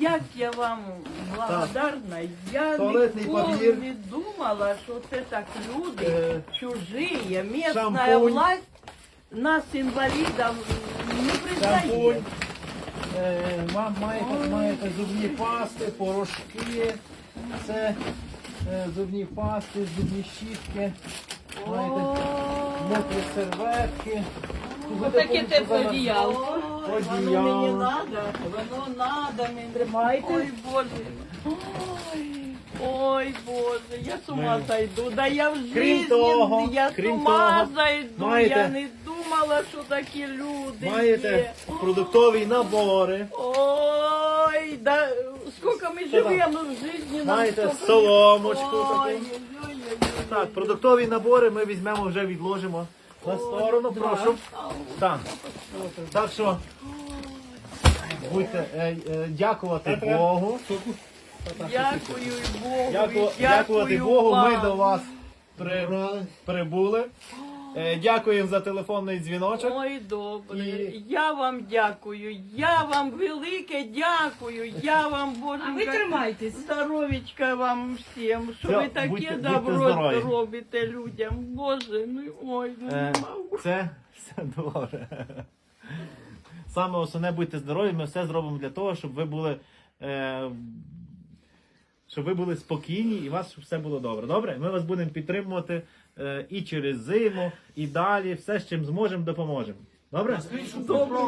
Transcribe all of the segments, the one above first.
як я вам благодарна. Я Туалетний ніколи папір. не думала, що це так люди Е, чужі. Місна шампунь. власть нас, інвалідів, не признає. Шампунь. Е, ма- маєте, маєте зубні пасти, порошки. Це е, зубні пасти, зубні щітки. Маєте мокрі серветки. Отаке тепле одіялко. Воно мені надо, воно надо мені. Тримайте. Ой, Боже. Ой, ой, Боже, я з ума зайду. Да я в житті, того, я з крім ума того, зайду. маєте- Я не думала, що такі люди Маєте є. продуктові набори. Ой, да сколько мы Що там? живем в жизни, нам Маєте столько соломочку таку. Ой, ой, ой, ой, Так, ой. продуктові набори ми візьмемо вже відложимо на сторону, прошу. Так. Так що будьте е, е, дякувати Богу. Дякую Богу. Дяку, дякувати Богу, ми до вас при, прибули. Е, Дякуємо за телефонний дзвіночок. Ой, добре. І- Я вам дякую. Я вам велике дякую. Я вам Боже. А ви тримайтесь. Здоровічка вам всім, що Все, ви таке будьте- будьте добро здорові. робите людям. Боже, ну ой, ну Е, не можу. Це все добре. Саме основне будьте здорові, ми все зробимо для того, щоб ви були. Е, щоб ви були спокійні і у вас щоб все було добре. Добре? Ми вас будемо підтримувати е, і через зиму, і далі. Все, з чим зможемо, допоможемо. Добре? Добре.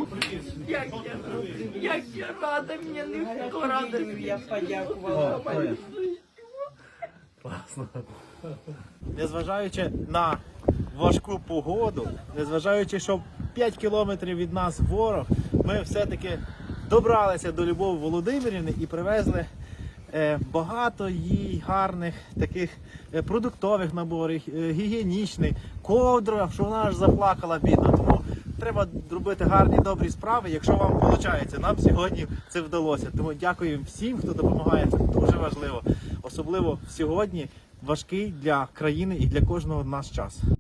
Як я рада, як я рада, мені ніхто радий. Я подякувала. Класно. Незважаючи на важку погоду, незважаючи, що 5 кілометрів від нас ворог, ми все-таки добралися до Любові Володимирівни і привезли багато їй гарних таких е, продуктових наборів, е, гігієнічних, ковдру, що вона аж заплакала бідно. Тому треба робити гарні добрі справи, якщо вам виходить. Нам сьогодні це вдалося. Тому дякуємо всім, хто допомагає. Це дуже важливо, особливо сьогодні важкий для країни і для кожного з нас час.